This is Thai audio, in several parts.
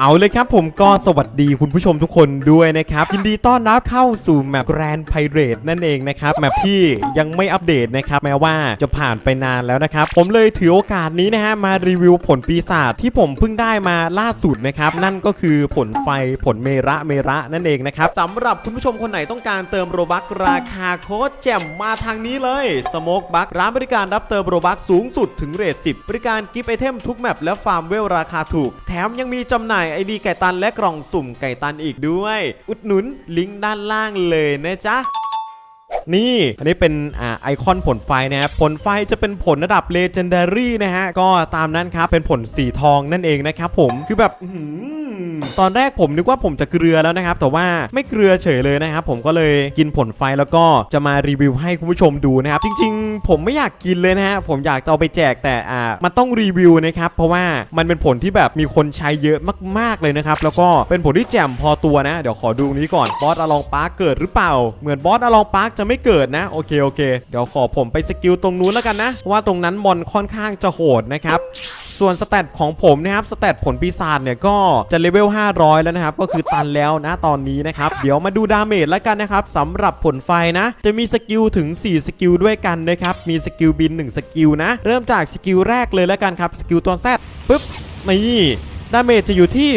เอาเลยครับผมก็สวัสดีคุณผู้ชมทุกคนด้วยนะครับ ยินดีต้อนรับเข้าสู่แมปแกรนไพเรตนั่นเองนะครับแมปที่ยังไม่อัปเดตนะครับแม้ว่าจะผ่านไปนานแล้วนะครับ ผมเลยถือโอกาสนี้นะฮะมารีวิวผลปีศาจที่ผมเพิ่งได้มาล่าสุดนะครับ นั่นก็คือผลไฟผลเมระเมระนั่นเองนะครับสำหรับคุณผู้ชมคนไหนต้องการเติมโรบักราคาโคตรแจ่มมาทางนี้เลยสโมกบักร้านบริการรับเติมโรบักสูงสุดถึงเรท10บริการกิฟต์ไอเทมทุกแมปและฟาร์มเวลราคาถูก แถมยังมีจำหน่ายไอดีไก่ตันและกล่องสุ่มไก่ตันอีกด้วย อุดหนุนลิงก์ด้านล่างเลยนะจ๊ะนี่ อันนี้เป็นอไอคอนผลไฟนะครับผลไฟจะเป็นผลระดับเลเจนดารี่นะฮะ ก็ตามนั้นครับ เป็นผลสีทองนั่นเองนะครับผม คือแบบ ตอนแรกผมนึกว่าผมจะเกลือแล้วนะครับ แต่ว่าไม่เกลือเฉยเลยนะครับ ผมก็เลยกินผลไฟแล้วก็จะมารีวิวให้คุณผู้ชมดูนะครับ จริง ๆ ผมไม่อยากกินเลยนะฮะผมอยากจะเอาไปแจกแต่อ่ามันต้องรีวิวนะครับ เพราะว่ามันเป็นผลที่แบบมีคนใช้เยอะมาก ๆเลยนะครับ แล้วก็เป็นผลที่แจ่มพอตัวนะ เดี๋ยวขอดูตรงนี้ก่อนบอสอลองปาร์คเกิดหรือเปล่า เหมือนบอสอลองปาร์คจะไม่เกิดนะโอเคโอเค เดี๋ยวขอผมไปสกิลตรงนู้นแล้วกันนะเพราะว่าตรงนั้นมอนค่อนข้างจะโหดนะครับส่วนสเตตของผมนะครับสเตตผลปีศาจเนี่ยก็จะเลเวล500 แล้วนะครับ ก็คือตันแล้วนะตอนนี้นะครับ เดี๋ยวมาดูดาเมจแล้วกันนะครับสำหรับผลไฟนะ จะมีสกิลถึง 4 สกิลด้วยกันนะครับ มีสกิลบิน 1 สกิลนะ เริ่มจากสกิลแรกเลยแล้วกันครับ สกิลตัวแซดปึ๊บ นี่ ดาเมจจะอยู่ที่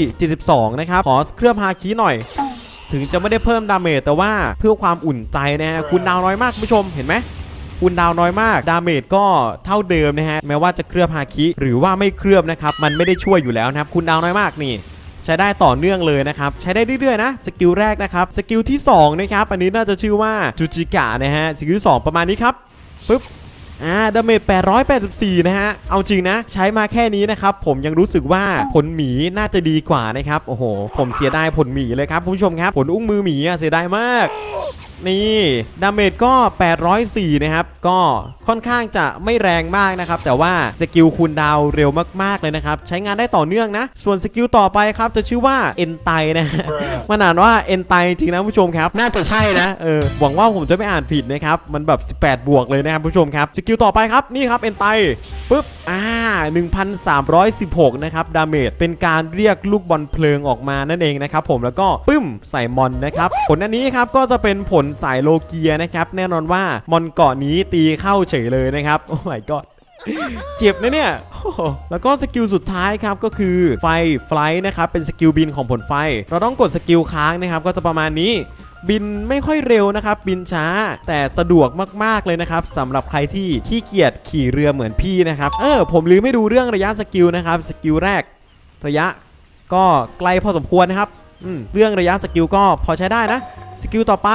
672 นะครับ ขอเคลือบฮาคีหน่อยถึงจะไม่ได้เพิ่มดาเมจแต่ว่าเพื่อความอุ่นใจนะฮะคุณดาวน้อยมากคุณผู้ชมเห็นไหม คุณดาวน้อยมากดาเมจก็เท่าเดิมนะฮะแม้ว่าจะเคลือบฮาคิหรือว่าไม่เคลือบนะครับมันไม่ได้ช่วยอยู่แล้วนะครับคุณดาวน้อยมากนี่ใช้ได้ต่อเนื่องเลยนะครับ ใช้ได้เรื่อยๆนะ สกิลแรกนะครับ สกิลที่ 2 นะครับ อันนี้น่าจะชื่อว่าจูจิกะนะฮะ สกิลที่ 2 ประมาณนี้ครับปึ๊บอ่าดาเมจ884 นะฮะ เอาจริงนะ ใช้มาแค่นี้นะครับ ผมยังรู้สึกว่าผลหมีน่าจะดีกว่านะครับ โอ้โห ผมเสียดายผลหมีเลยครับคุณผู้ชมครับ ผลอุ้งมือหมีเสียดายมาก นี่ดาเมจก็ 804 นะครับ ก็ค่อนข้างจะไม่แรงมากนะครับ แต่ว่าสกิลคูลดาวน์เร็วมากๆเลยนะครับ ใช้งานได้ต่อเนื่องนะ ส่วนสกิลต่อไปครับ จะชื่อว่าเอ็นไตนะฮะมันอ่านว่าเอ็นไตจริงนะผู้ชมครับ น่าจะใช่นะเออหวังว่าผมจะไม่อ่านผิดนะครับ มันแบบ 18 บวกเลยนะครับผู้ชมครับสกิลต่อไปครับนี่ครับเอ็นไตปุ๊บอ่า1,316 นะครับดาเมจเป็นการเรียกลูกบอลเพลิงออกมานั่นเองนะครับผมแล้วก็ปึ้มใส่มอนนะครับผลอันนี้ครับก็จะเป็นผลสายโลเกียนะครับแน่นอนว่ามอนเกาะนี้ตีเข้าเฉยเลยนะครับ โอ้ my god เจ็บนะเนี่ย แล้วก็สกิลสุดท้ายครับก็คือไฟไฟล์นะครับเป็นสกิลบินของผลไฟ เราต้องกดสกิลค้างนะครับก็จะประมาณนี้บินไม่ค่อยเร็วนะครับ บินช้าแต่สะดวกมากๆเลยนะครับสำหรับใครที่ขี้เกียจขี่เรือเหมือนพี่นะครับ เออ ผมลืมไม่ดูเรื่องระยะสกิลนะครับ สกิลแรก ระยะก็ไกลพอสมควรนะครับเรื่องระยะสกิลก็พอใช้ได้นะ สกิลต่อไป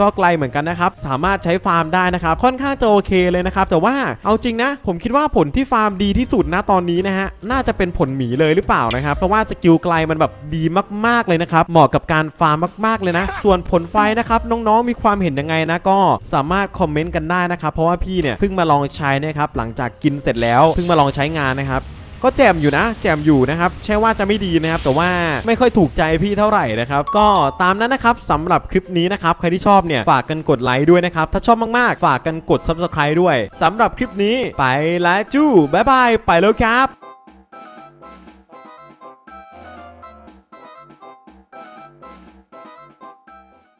ก็ไกลเหมือนกันนะครับ สามารถใช้ฟาร์มได้นะครับ ค่อนข้างจะโอเคเลยนะครับ แต่ว่าเอาจริงนะ ผมคิดว่าผลที่ฟาร์มดีที่สุดนะตอนนี้นะฮะ น่าจะเป็นผลหมีเลยหรือเปล่านะครับ เพราะว่าสกิลไกลมันแบบดีมากๆเลยนะครับ เหมาะกับการฟาร์มมากๆเลยนะ ส่วนผลไฟนะครับน้องๆมีความเห็นยังไงนะก็สามารถคอมเมนต์กันได้นะครับ เพราะว่าพี่เนี่ยเพิ่งมาลองใช้นะครับหลังจากกินเสร็จแล้วเพิ่งมาลองใช้งานนะครับ ก็แจมอยู่นะ แจมอยู่นะครับใช่ว่าจะไม่ดีนะครับ แต่ว่าไม่ค่อยถูกใจพี่เท่าไหร่นะครับ ก็ตามนั้นนะครับสำหรับคลิปนี้นะครับ ใครที่ชอบเนี่ย ฝากกันกดไลค์ด้วยนะครับ ถ้าชอบมากๆ ฝากกันกด Subscribe ด้วยสำหรับคลิปนี้ไปแล้วจู้บ๊ายบาย ไปแล้วครับ